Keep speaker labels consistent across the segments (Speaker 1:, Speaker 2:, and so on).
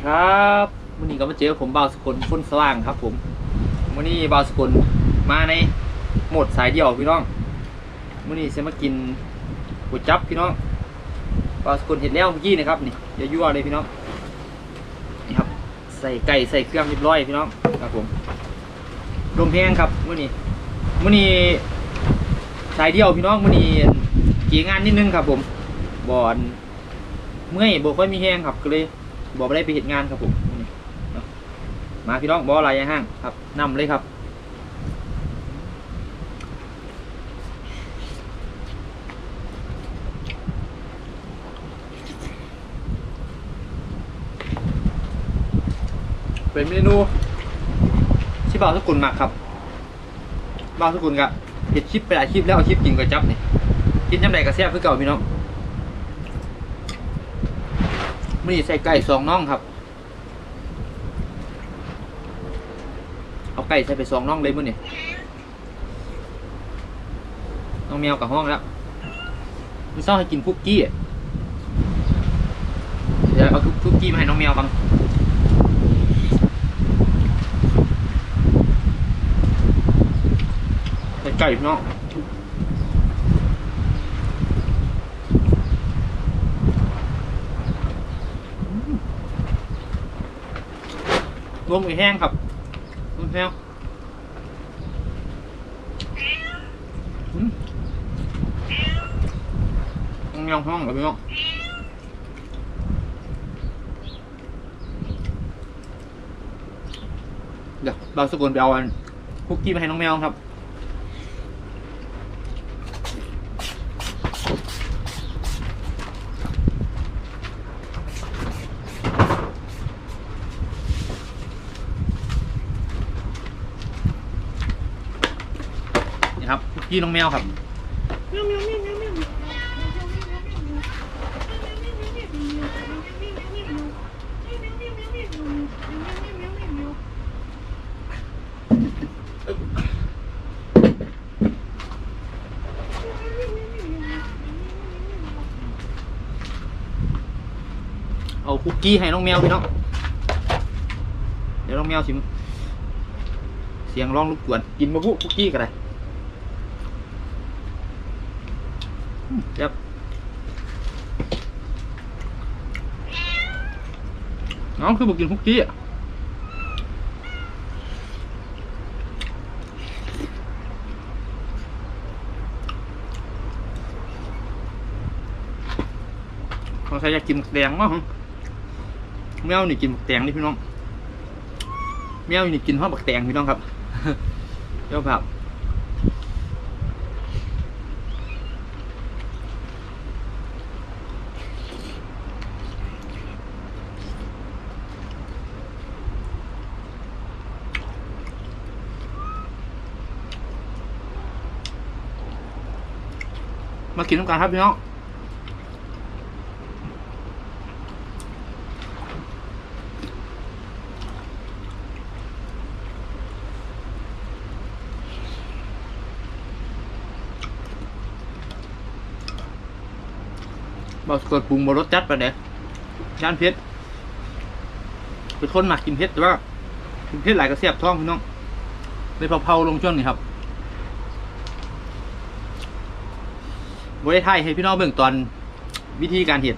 Speaker 1: ดีครับวันนี้ก็มาเจอผมบ่าวสกุลฟุ้นสว่างครับ ผมวันนี้บ่าวสกุลมาในโหมดสายเดี่ยวพี่น้องวันนี้จะมากินก๋วยจั๊บพี่น้องบ่าวสกุลเห็นแล้วเมื่อกี้นะครับนี่อย่ายั่วเลยพี่น้องนี่ครับ ใส่ไก่ใส่เครื่องเรียบร้อยพี่น้องครับผมลมแห้งครับวันนี้วันนี้สายเดี่ยวพี่น้องวันนี้เกี่ยงานนิดนึงครับ ผมบอนเมื่อยบ่ค่อยมีแห้งครับก็เลย บ่ได้ไปเห็นงานครับผมมื้อนี้เนาะมาพี่น้องบ่อะไรห้างครับนำเลยครับเป็นเมนูที่บ่าวสกุลมากครับบ่าวสกุลกะเห็ดคลิปไปหลายคลิปแล้วเอาคลิปกินก๋วยจั๊บนี่กินยำใดกระแซ่บคือเก่าพี่น้อง มื่อนี้ใส่ไก่สองน่องครับ เอาไก่ใส่ไปสองน่องเลยมื่อนี้น้องแมวกับห้องแล้วมีซ่อให้กินคุกกี้เดี๋ยวเอาคุกกี้มาให้น้องแมวกันใส่ไก่พี่น้อง รวมกับแห้งครับรวมแห้งต้องยองห้องกับพี่น้องเดี๋ยวเราสกุลไปเอาอันคุกกี้มาให้น้องแมวครับ นี่น้องแมวครับ เอาคุกกี้ให้น้องแมวพี่น้อง เดี๋ยวน้องแมวชิม เสียงร้องรบกวน กินมาพุคุกกี้กันเลย ครับน้องคือบอกกินคุกกี้อะเขาใครอยากกินหมกแดงมั้งแมวนี่กินหมกแดงนี่พี่น้องแมวนี่กินข้าวบักแตงพี่น้องครับเจ้าครับ มากินน้ำกันครับพี่น้องบอสกดปรุงบรสจัดไปเนี่ยย่านเพชรเป็นคนมักกินเพชรแต่ว่ากินเพชรหลายกระเสียบท้องพี่น้องเลยเผาๆลงช่วงนี้ครับ บริไทยให้พี่น้องเบิ่งตอนวิธีการเห็ด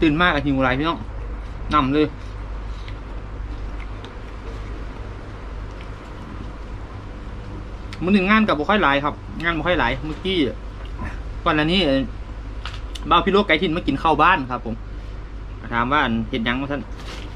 Speaker 1: ตื่นมากกับหิวไรพี่น้องนำเลยมันหนึ่งงานกับบุค่อยหลายครับ งานบุค่อยหลายเมื่อกี้ก่อนอันนี้บ่าวพี่โลกไก่ทินมากินข้าวบ้านครับ ผมถามว่าเห็นยังว่าท่าน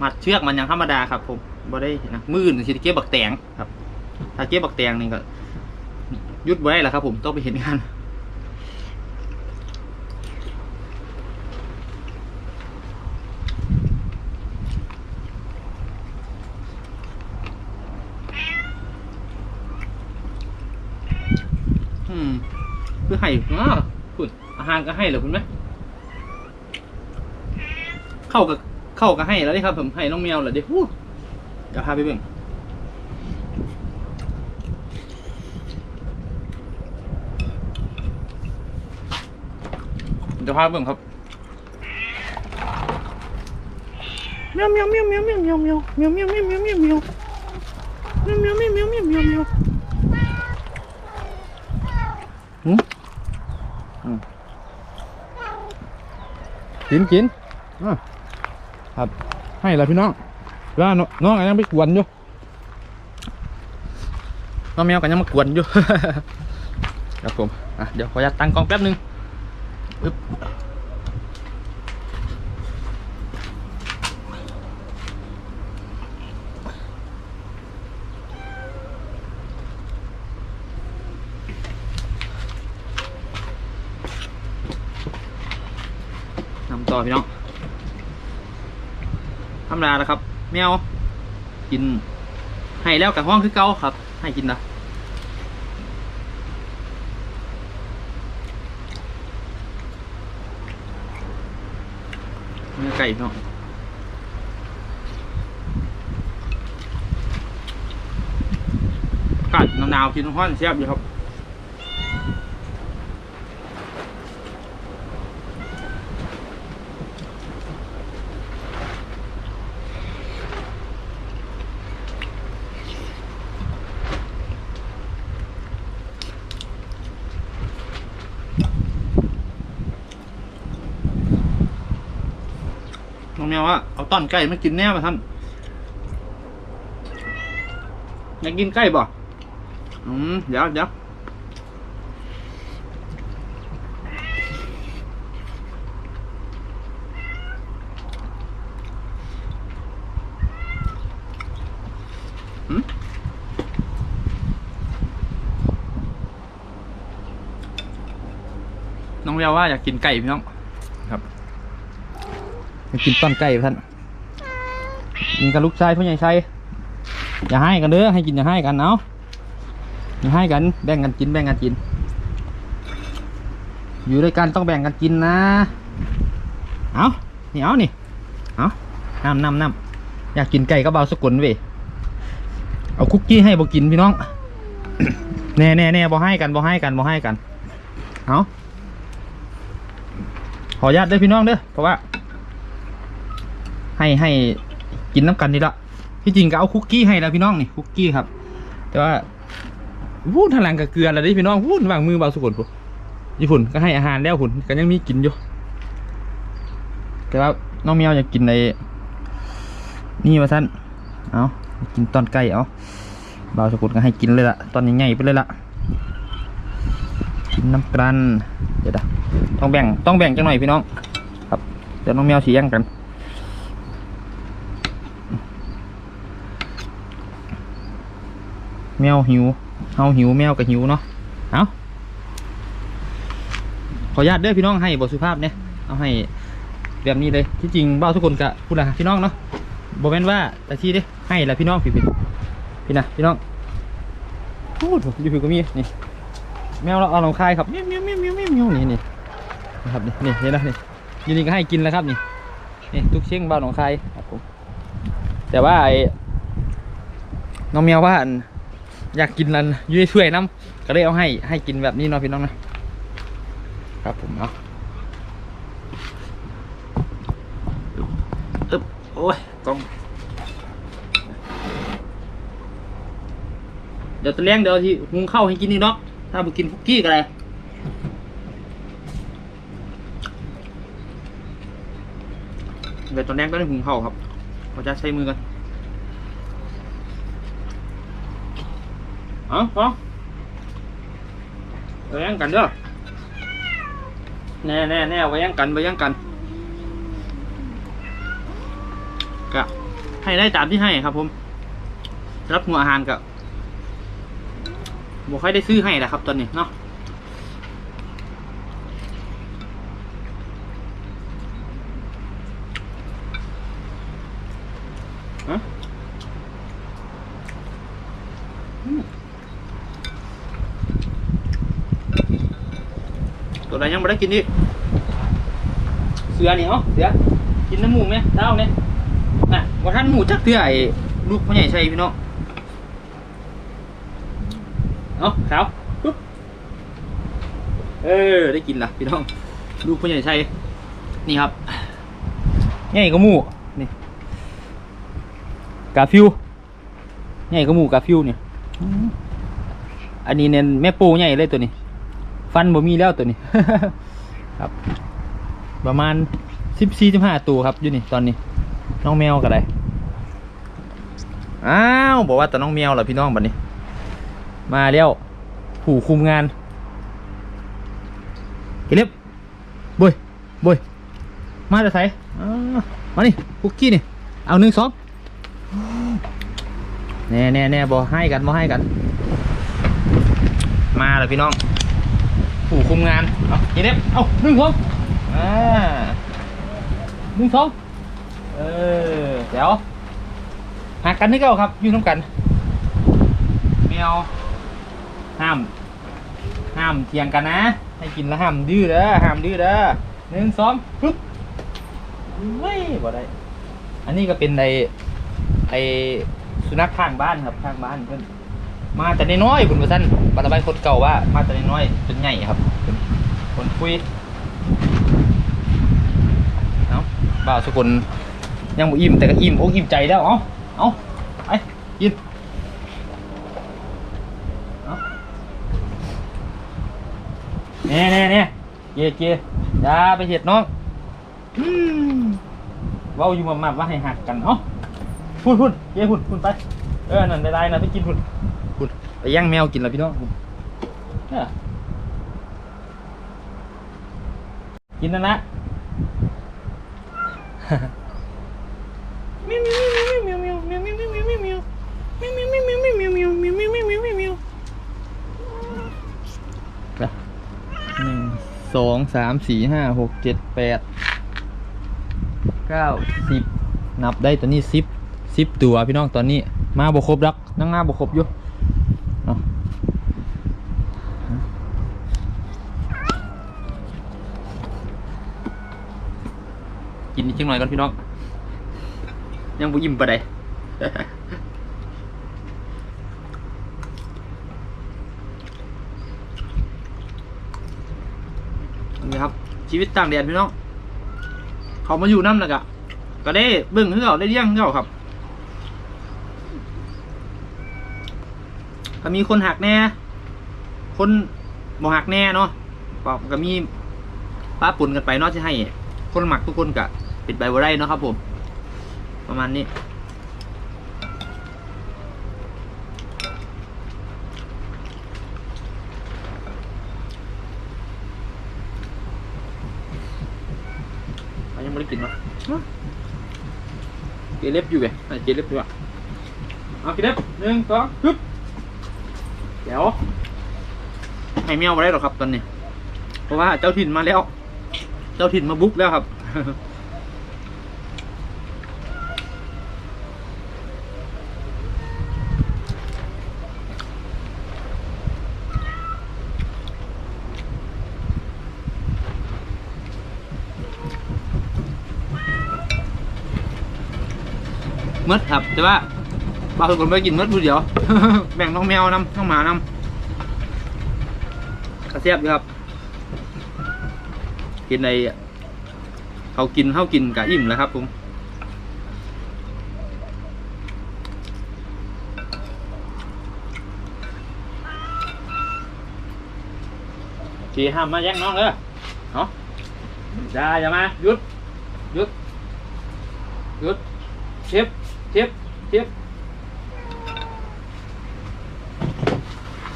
Speaker 1: มัดเชือกมันยังธรรมดาครับ ผมบ่ได้นะมืออื่นสิเก็บบักแตงครับ ถ้าเก็บบักแตงนี่ก็ยุดไว้แหละครับ ผมต้องไปเห็นงานคือให้อ้าคุณอาหารก็ให้เหรอคุณไหมเข้ากับเข้าก็ให้แล้วดิครับ ผมให้น้องแมวเหรอเดี๋ยวพูดเดี๋ยวพาไปเบิ่ง ภาพเบิ่งครับเมียวเมียวเมียวเมียวเมียวเมียวเมียวเมียวเมียวเมียวเมียวเมียวเมียวเมียวเมียวเมียวเมียวเมียวเมียวหืมกินกินครับให้ละพี่น้องว่าน้องยังไปกวนอยู่น้องแมวกันยังมากวนอยู่ ครับผมเดี๋ยวขออนุาตตั้งกองแป๊บนึง อึ๊บนำต่อพี่น้องธรรมดาแล้วครับ แมวกิน ให้แล้วกับห้องคือเก่าครับ ให้กินนะเนื้อ ไก่เนาะกัดหนาวๆกินห้อนเสียบอยู่ครับ น้องแมวว่าเอาต้อนไก่มากินแน่มาท่านอยากกินไก่บ่อืมเดี๋ยวเดี๋ยวน้องแมวว่าอยากกินไก่พี่น้อง กินต้นไก่ท่านกินกับลูกชายพ่อใหญ่ชัยอย่าให้กันเด้อให้กินอย่าให้กันเอาอย่าให้กันแบ่งกันกินแบ่งกันกิน อยู่ด้วยกันต้องแบ่งกันกินนะเอานี่เอานี่เอาน้ำน้ำน้ำอยากกินไก่ก็เบาสกุลเว้ยเอาคุกกี้ให้บ่กินพี่น้องแน่แน่แน่บ่ให้กันบ่ให้กันบ่ให้กันเอาขออนุญาตด้อพี่น้องเด้อเพราะว่า ให้ให้กินน้ำกันนี่ละที่จริงก็เอาคุกกี้ให้แล้วพี่น้องนี่คุกกี้ครับ แต่ว่าพูดทลังกับเกลืออะไรได้พี่น้องพูดวางมือเบาสุกุลพุ่นญี่ปุ่นก็ให้อาหารแล้วหุ่นก็ยังมีกินอยู่ แต่ว่าน้องแมวอยากกินในนี่มาท่านเอากินตอนไก่เอาเบาสุกุลก็ให้กินเลยละตอนนี้ง่ายไปเลยละกินน้ำกันเดี๋ยวนะต้องแบ่งต้องแบ่งจังหน่อยพี่น้อง ครับเดี๋ยวน้องแมวสีย่งกัน แมวหิวเฮาหิวแมวก็หิวเนาะเอาขออนุญาตเด้อพี่น้องให้บทสุภาพเนี่ยเอาให้แบบนี้เลยที่จริงเบ้าทุกคนกะพูดละพี่น้องเนาะบอกแม่นว่าแต่ที่เด้ให้ละพี่น้องพี่พี่พี่นะพี่น้องพูดอยู่พี่ก็มีนี่แมวเราเอาลองคายครับเมี้ยวเมี้ยวเมี้ยวเมี้ยวเมียเมียวนี่นี่นะครับนี่นี่นี่นะนี่อยูนี่ก็ให้กินแล้วครับนี่นี่ทุกเช้งบ้านของคายครับผมแต่ว่าไอ้น้องแมวว่า อยากกินนันอยืดช่วยน้ำก็เลยเอาให้ให้กินแบบนี้เนาะพี่น้องนะครับผมเอาอึ๊บโอ้ยกล้องเดี๋ยวตะเลี้ยงเดี๋ยวที่หุงข้าวให้กินนี่เนาะถ้าไปกินคุกกี้ก็ได้เดี๋ยวตอนแรกก็ได้หุงข้าวครับเราจะใช้มือกัน เอาเอไปยังกันเด้อแน่แน่แน่ไปยังกันไปยังกันกะให้ได้ตามที่ให้ครับ ผม รับหัวอาหารกับอค่อยได้ซื้อให้แหละครับ ตอนนี้เนาะ ไหนยังไม่ได้กินดิเสือนี่เหรอเสือกินน้ำหมูไหมเท้าเนี่ยน่ะว่าท่านหมูจักเตือไอ้ลูกพ่อใหญ่ใช่พี่น้องเอาขาวปุ๊บเออได้กินละพี่น้องลูกพ่อใหญ่ใช่นี่ครับใหญ่ก็หมูนี่กาฟิวใหญ่ก็หมูกาฟิวเนี่ยอันนี้เนี่ยแม่ปูใหญ่เลยตัวนี้ ฟันบ่มีแล้วตัวนี้ ครับ ประมาณสิบสี่สิบห้าตัวครับอยู่นี่ตอนนี้ น้องแมวก็ได้อ้าวบอกว่าแต่น้องแมวเหรอพี่น้องบัดนี้ มาแล้วผู้คุมงานเกเล็บบุยบุยมาจะใส่อ้าวมานี่คุกกี้นี่ เอาหนึ่งสองแน่แน่แน่บอให้กันบอให้กัน มาเลยพี่น้อง ผู้คุมงาน เอาเกเล็บเอาหนึ่งสองอ่าหนึ่งสองเออ เดี๋ยวหักกันนี่ก็ครับยืนน้ำกันแมวห้าม ห้ามเถียงกันนะ ให้กินแล้วห้ามดื้อเด้อห้ามดื้อเด้อหนึ่งสองปึ๊บไม่บ่ได้ อันนี้ก็เป็นไอไอสุนัขข้างบ้านครับข้างบ้านเพื่อน มาแต่น้อยๆคุณประสันบัตรใบคนเก่าว่า มาแต่น้อยๆจนใหญ่ครับเป็นคนคุยเอ้าบ่าวสกุลยังบ่อิ่มแต่ก็อิ่มอกอิ่มใจแล้วเอ้าเอ้าไปกินเน่เน่เน่เกียเกียอย่าไปเห็ดน้องเว้าอยู่มามาว่าให้หักกันเอ้าพุ่นพุ่นเกียพุ่นพุ่นไปเออนั่นได้ได้นะไปกินพุ่นพุ่น ไปย่างแมวกินแล้วพี่น้องพุ่นเออกินนั่นนะไปหนึ่งสองสามสี่ห้าหกเจ็ดแปดเก้าสิบนับได้ตอนนี้สิบสิบตัวพี่น้องตอนนี้มาบกครบรักนั่งหน้าบกครบอยู่เอา กินนิดจังหน่อยก่อนพี่น้อง ยังบ่ยิ้มปะไดนี่ครับ ชีวิตต่างแดนพี่น้อง เขามาอยู่น้ำนะกะก็ได้เบิ่งให้เขาได้เลี้ยงเขาครับก็มีคนหักแน่ คนบ่หักแน่เนาะก็มีป้าปุ่นกันไปเนาะจะให้ คนหมักทุกคนกะ ปิดใบบ่ได้เนาะครับผม ประมาณนี้มันยังไม่ได้กินวะเกล็บอยู่ไงอะเกล็บดีกว่าเอาเกล็บหนึ่งสองฮึบเดี๋ยวให้แมวมาได้หรอกครับตอนนี้ เพราะว่าเจ้าถิ่นมาแล้ว เจ้าถิ่นมาบุกแล้วครับ มดครับ แต่ว่าบางคนไม่กินมดผู้เดียว แบ่งน้องแมวนำน้องหมานำกระเทียบครับ กินในเขากินเขากินกะอิ่มแล้วครับผมชีห้ามมาแย่งน้องเลยเนาะอย่าอย่ามาหยุดหยุดหยุด เชฟเชฟเชฟ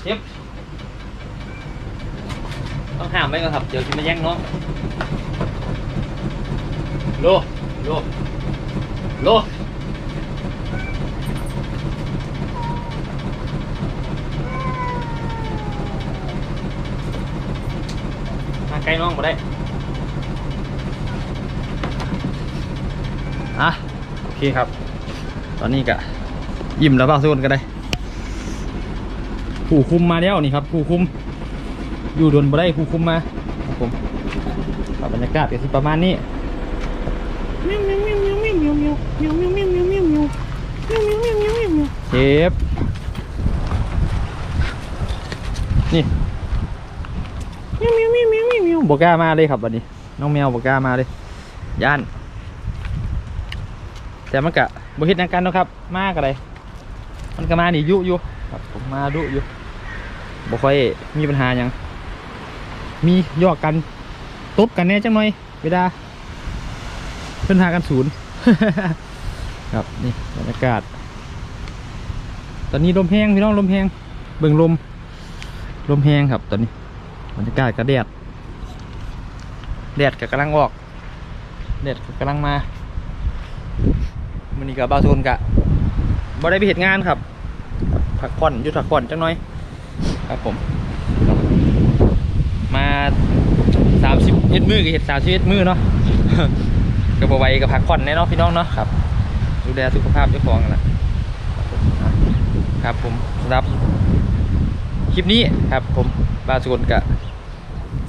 Speaker 1: เชฟต้องห้ามไว้ก่อนครับ เดี๋ยวจะมาแย่งน้องโลโลโลมาใกล้น้องมาได้ อะ คครับ ตอนนี้ก็ยิ้มแล้วเปล่าทุกคนก็ได้ ผู้คุมมาแล้วนี่ครับ ผู้คุม อยู่ดนบ่ได้ผู้คุมมาครับผมบรรยากาศก็สิประมาณนี้เชฟนี่บกล้ามาเลยครับวันนี้ น้องแมวบกล้ามาเลย ย่าน แต่มันกะบ่เฮ็ดหยังกันเนะครับ มากอะไรมันก็มานี่ยุอยู่ครับผมมาดุอยู่บ่ค่อยมีปัญหายังมียอกกันตบกันแน่จังหน่อยเวลาเพิ่นหากันศูนย์ครับนี่บรรยากาศ ตอนนี้ลมแห้งพี่น้องลมแห้งเบิ่งลม ลมแห้งครับ ตอนนี้บรรยากาศก็แดดแดดก็กำลังออกแดดก็กำลังมา มันนี้กับบ้าวโซนกะบ่ได้ไปเหตุงานครับพักผ่อนหยุดพักผ่อนจังหน่อย ครับผม มาสามสิบเอ็ดมือกับเหตุสามสิบเอ็ดมือเนาะก็บไหวกับพักผ่อนแน่เนาะพี่น้องเนาะครับดูแลสุขภาพเจ้าของนั่นแหละครับผมสำหรับคลิปนี้ครับผมบาสุกลกะ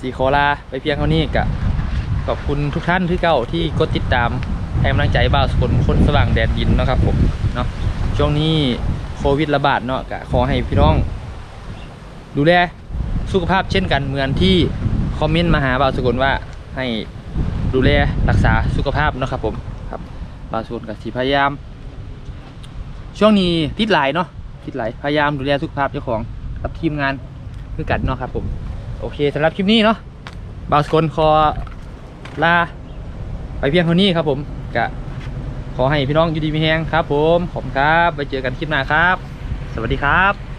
Speaker 1: สีโคลาไปเพียงเท่านี้กะขอบคุณทุกท่านที่เก่าที่กดติดตาม ให้กำลังใจบ่าวสุกลคนสว่างแดนดินนะครับผมเนาะช่วงนี้โควิดระบาดเนาะกะขอให้พี่น้อง ดูแลสุขภาพเช่นกันเหมือนที่คอมเมนต์มาหาบ่าวสุกลว่าให้ดูแลรักษาสุขภาพนะครับผมครับบ่าวสุกลกับสีพยายาม ช่วงนี้ติดหลายเนาะติดหลายพยายามดูแลสุขภาพเจ้าของกับทีมงานคือกันเนาะครับผมโอเคสำหรับคลิปนี้เนาะบาวสกลขอลาไปเพียงเท่านี้ครับผม กะขอให้พี่น้องอยู่ดีมีแฮงครับ ผมขอบคุณครับ ไปเจอกันคลิปหน้าครับ สวัสดีครับ